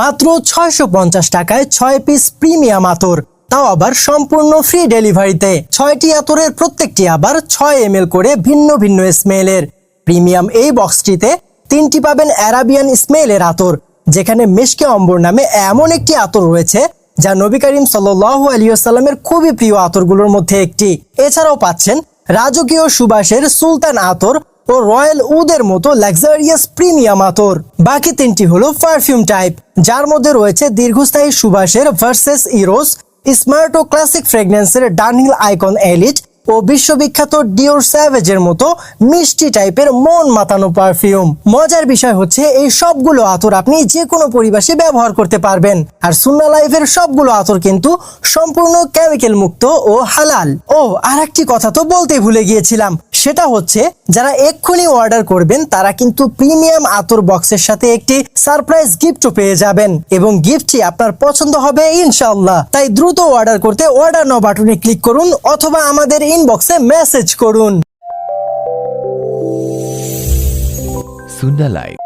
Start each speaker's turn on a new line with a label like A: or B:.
A: মাত্র ছয়শো পঞ্চাশ টাকায় ছয় পিস প্রিমিয়াম আতর। তাও আবার সম্পূর্ণ ফ্রি ডেলিভারিতে ছয়টি আতরের প্রত্যেকটি আবার ছয় এম করে ভিন্ন ভিন্ন স্মেলের প্রিমিয়াম এই বক্সটিতে তিনটি পাবেন অ্যারাবিয়ান স্মেলের আতর, যেখানে মিশকে অম্বর নামে এমন একটি আতর রয়েছে, যা নবী করিম সাল্লাহ আলিয়াল্লামের খুবই প্রিয় আতরগুলোর মধ্যে একটি। এছাড়াও পাচ্ছেন রাজকীয় সুবাসের সুলতান আতর ও রয়্যাল উদের মতো লাক্সারিয়াস প্রিমিয়াম আতর। বাকি তিনটি হলো পারফিউম টাইপ যার মধ্যে রয়েছে দীর্ঘস্থায়ী সুবাসের ভার্সেস ইরোস স্মার্ট ও ক্লাসিক ফ্রেগনেন্সের ডানহিল আইকন এলিট ও বিশ্ববিখ্যাত ডিওর স্যাভেজের মতো মিষ্টি টাইপের মন মাতানো পারফিউম মজার বিষয় হচ্ছে, এই সবগুলো আতর আপনি যে কোনো পরিবেশে ব্যবহার করতে পারবেন। আর সুন্না লাইফের সবগুলো আতর কিন্তু সম্পূর্ণ কেমিক্যাল মুক্ত ও হালাল। ও আর একটি কথা তো বলতে ভুলে গিয়েছিলাম। সেটা হচ্ছে, যারা এক্ষুনি অর্ডার করবেন, তারা কিন্তু প্রিমিয়াম আতর বক্সের সাথে একটি সারপ্রাইজ গিফটও পেয়ে যাবেন। এবং গিফটটি আপনার পছন্দ হবে ইনশাল্লাহ তাই দ্রুত অর্ডার করতে অর্ডার নাও বাটনে ক্লিক করুন, অথবা আমাদের ইনবক্সে মেসেজ করুন।
B: সুন্না লাইভ